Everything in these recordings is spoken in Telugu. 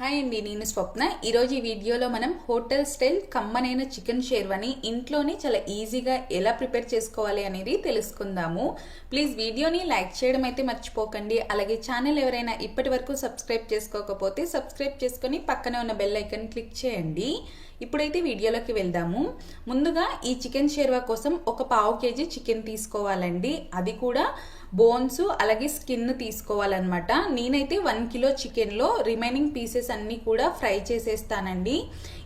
హాయ్ అండి నేను స్వప్న. ఈరోజు ఈ వీడియోలో మనం హోటల్ స్టైల్ కమ్మనైన చికెన్ షేర్వాని ఇంట్లోనే చాలా ఈజీగా ఎలా ప్రిపేర్ చేసుకోవాలి అనేది తెలుసుకుందాము. ప్లీజ్ వీడియోని లైక్ చేయడం అయితే మర్చిపోకండి. అలాగే ఛానల్ ఎవరైనా ఇప్పటి వరకు సబ్స్క్రైబ్ చేసుకోకపోతే సబ్స్క్రైబ్ చేసుకొని పక్కనే ఉన్న బెల్ ఐకన్ క్లిక్ చేయండి. ఇప్పుడైతే వీడియోలోకి వెళ్దాము. ముందుగా ఈ చికెన్ షేర్వా కోసం ఒక పావు కేజీ చికెన్ తీసుకోవాలండి. అది కూడా బోన్స్ అలాగే స్కిన్ తీసుకోవాలన్నమాట. నేనైతే వన్ కిలో చికెన్లో రిమైనింగ్ పీసెస్ అన్నీ కూడా ఫ్రై చేసేస్తానండి.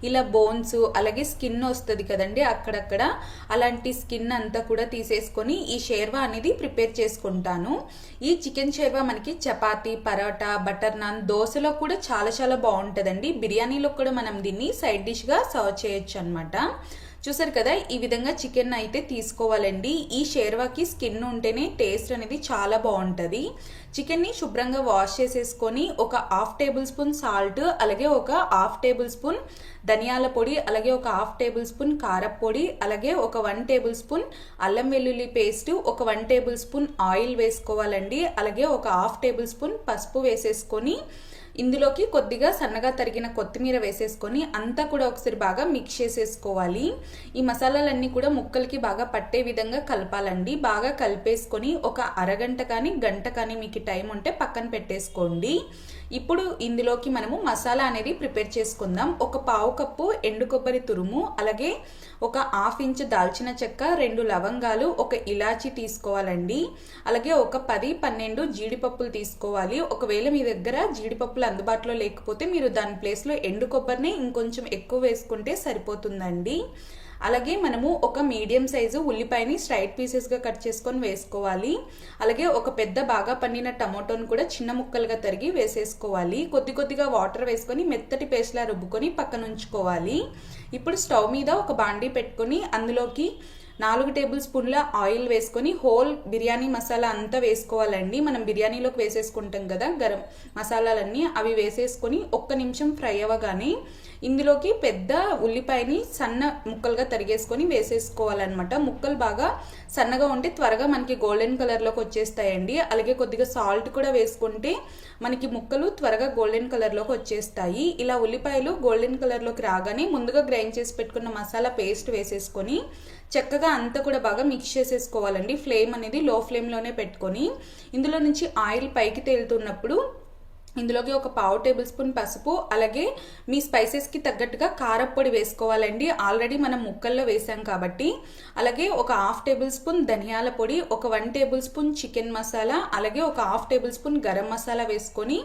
ఇలా బోన్స్ అలాగే స్కిన్ వస్తుంది కదండి అక్కడక్కడ. అలాంటి స్కిన్ అంతా కూడా తీసేసుకొని ఈ షేర్వా అనేది ప్రిపేర్ చేసుకుంటాను. ఈ చికెన్ షేర్వా మనకి చపాతీ పరోటా బటర్ నాన్ దోశలో కూడా చాలా చాలా బాగుంటుందండి. బిర్యానీలో కూడా మనం దీన్ని సైడ్ డిష్గా సర్వ్ చేయొచ్చు అనమాట చూసారు కదా ఈ విధంగా చికెన్ అయితే తీసుకోవాలండి. ఈ షేర్వాకి స్కిన్ ఉంటేనే టేస్ట్ అనేది చాలా బాగుంటుంది. చికెన్ని శుభ్రంగా వాష్ చేసేసుకొని ఒక హాఫ్ టేబుల్ స్పూన్ సాల్ట్ అలాగే ఒక హాఫ్ టేబుల్ స్పూన్ ధనియాల పొడి అలాగే ఒక హాఫ్ టేబుల్ స్పూన్ కారపొడి అలాగే ఒక వన్ టేబుల్ స్పూన్ అల్లం వెల్లుల్లి పేస్ట్ ఒక వన్ టేబుల్ స్పూన్ ఆయిల్ వేసుకోవాలండి. అలాగే ఒక హాఫ్ టేబుల్ స్పూన్ పసుపు వేసేసుకొని ఇందులోకి కొద్దిగా సన్నగా తరిగిన కొత్తిమీర వేసేసుకొని అంతా కూడా ఒకసారి బాగా మిక్స్ చేసేసుకోవాలి. ఈ మసాలాలన్నీ కూడా ముక్కలకి బాగా పట్టే విధంగా కలపాలండి. బాగా కలిపేసుకొని ఒక అరగంట కానీ గంట కానీ మీకు టైం ఉంటే పక్కన పెట్టేసుకోండి. ఇప్పుడు ఇందులోకి మనము మసాలా అనేది ప్రిపేర్ చేసుకుందాం. ఒక పావు కప్పు ఎండు కొబ్బరి తురుము అలాగే ఒక హాఫ్ ఇంచ్ దాల్చిన చెక్క రెండు లవంగాలు ఒక ఇలాచి తీసుకోవాలండి. అలాగే ఒక పది పన్నెండు జీడిపప్పులు తీసుకోవాలి. ఒకవేళ మీ దగ్గర జీడిపప్పులు అందుబాటులో లేకపోతే మీరు దాని ప్లేస్లో ఎండు కొబ్బరిని ఇంకొంచెం ఎక్కువ వేసుకుంటే సరిపోతుందండి. అలాగే మనము ఒక మీడియం సైజు ఉల్లిపాయని స్ట్రైట్ పీసెస్గా కట్ చేసుకొని వేసుకోవాలి. అలాగే ఒక పెద్ద బాగా పండిన టమోటోను కూడా చిన్న ముక్కలుగా తరిగి వేసేసుకోవాలి. కొద్ది కొద్దిగా వాటర్ వేసుకొని మెత్తటి పేస్ట్లా రుబ్బుకొని పక్కన ఉంచుకోవాలి. ఇప్పుడు స్టవ్ మీద ఒక బాండీ పెట్టుకొని అందులోకి నాలుగు టేబుల్ స్పూన్ల ఆయిల్ వేసుకొని హోల్ బిర్యానీ మసాలా అంతా వేసుకోవాలండి. మనం బిర్యానీలోకి వేసేసుకుంటాం కదా గరం మసాలాలన్నీ అవి వేసేసుకొని ఒక్క నిమిషం ఫ్రై అవ్వగానే ఇందులోకి పెద్ద ఉల్లిపాయని సన్న ముక్కలుగా తరిగేసుకొని వేసేసుకోవాలన్నమాట. ముక్కలు బాగా సన్నగా ఉంటే త్వరగా మనకి గోల్డెన్ కలర్లోకి వచ్చేస్తాయండి. అలాగే కొద్దిగా సాల్ట్ కూడా వేసుకుంటే మనకి ముక్కలు త్వరగా గోల్డెన్ కలర్లోకి వచ్చేస్తాయి. ఇలా ఉల్లిపాయలు గోల్డెన్ కలర్లోకి రాగానే ముందుగా గ్రైండ్ చేసి పెట్టుకున్న మసాలా పేస్ట్ వేసేసుకొని చక్కగా అంతా కూడా బాగా మిక్స్ చేసేసుకోవాలండి. ఫ్లేమ్ అనేది లో ఫ్లేమ్లోనే పెట్టుకొని ఇందులో నుంచి ఆయిల్ పైకి తేలుతున్నప్పుడు ఇందులోకి ఒక పావు టేబుల్ స్పూన్ పసుపు అలాగే మీ స్పైసెస్కి తగ్గట్టుగా కారప్పొడి వేసుకోవాలండి. ఆల్రెడీ మనం ముక్కల్లో వేసాం కాబట్టి. అలాగే ఒక హాఫ్ టేబుల్ స్పూన్ ధనియాల పొడి ఒక one table spoon chicken masala అలాగే ఒక half table spoon garam masala వేసుకొని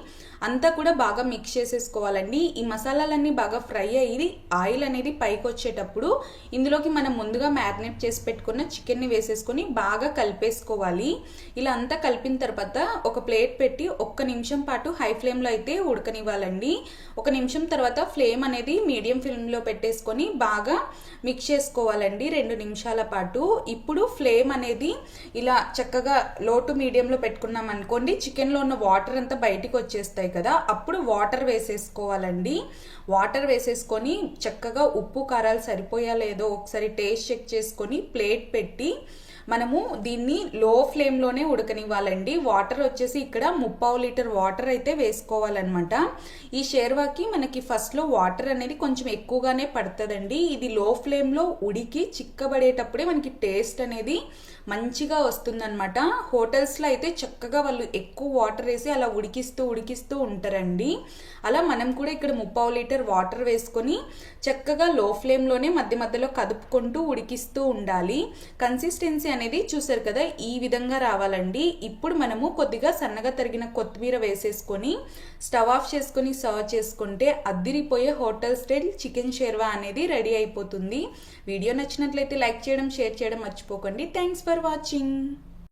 అంతా కూడా బాగా మిక్స్ చేసేసుకోవాలండి. ఈ మసాలాలన్నీ బాగా ఫ్రై అయ్యి ఆయిల్ అనేది పైకి వచ్చేటప్పుడు ఇందులోకి మనం ముందుగా మ్యారినేట్ చేసి పెట్టుకున్న చికెన్ని వేసేసుకొని బాగా కలిపేసుకోవాలి. ఇలా అంతా కలిపిన తర్వాత ఒక ప్లేట్ పెట్టి ఒక్క నిమిషం పాటు హై ఫ్లేమ్లో అయితే ఉడకనివ్వాలండి. ఒక నిమిషం తర్వాత ఫ్లేమ్ అనేది మీడియం ఫ్లేమ్లో పెట్టేసుకొని బాగా మిక్స్ చేసుకోవాలండి. రెండు నిమిషాల పాటు. ఇప్పుడు ఫ్లేమ్ అనేది ఇలా చక్కగా లో టు మీడియంలో పెట్టుకున్నాం అనుకోండి చికెన్లో ఉన్న వాటర్ అంతా బయటికి వచ్చేస్తాయి కదా అప్పుడు వాటర్ వేసేసుకోవాలండి. వాటర్ వేసేసుకొని చక్కగా ఉప్పు కారాలు సరిపోయా లేదో ఒకసారి టేస్ట్ చెక్ చేసుకొని ప్లేట్ పెట్టి మనము దీన్ని లో ఫ్లేమ్లోనే ఉడకనివ్వాలండి. వాటర్ వచ్చేసి ఇక్కడ ముప్పావు లీటర్ వాటర్ అయితే వేసుకోవాలన్నమాట. ఈ షేర్వాకి మనకి ఫస్ట్లో వాటర్ అనేది కొంచెం ఎక్కువగానే పడుతుందండి. ఇది లో ఫ్లేమ్లో ఉడికి చిక్కబడేటప్పుడే మనకి టేస్ట్ అనేది మంచిగా వస్తుందన్నమాట. హోటల్స్లో అయితే చక్కగా వాళ్ళు ఎక్కువ వాటర్ వేసి అలా ఉడికిస్తూ ఉడికిస్తూ ఉంటారండి. అలా మనం కూడా ఇక్కడ ముప్పావు లీటర్ వాటర్ వేసుకొని చక్కగా లో ఫ్లేమ్లోనే మధ్య మధ్యలో కదుపుకుంటూ ఉడికిస్తూ ఉండాలి. కన్సిస్టెన్సీ అనేది చూసారు కదా ఈ విధంగా రావాలండి. ఇప్పుడు మనము కొద్దిగా సన్నగా తరిగిన కొత్తిమీర వేసేసుకొని స్టవ్ ఆఫ్ చేసుకొని సర్వ్ చేసుకుంటే అద్దిరిపోయే హోటల్ స్టైల్ చికెన్ షేర్వా అనేది రెడీ అయిపోతుంది. వీడియో నచ్చినట్లయితే లైక్ చేయడం షేర్ చేయడం మర్చిపోకండి. Thanks for watching.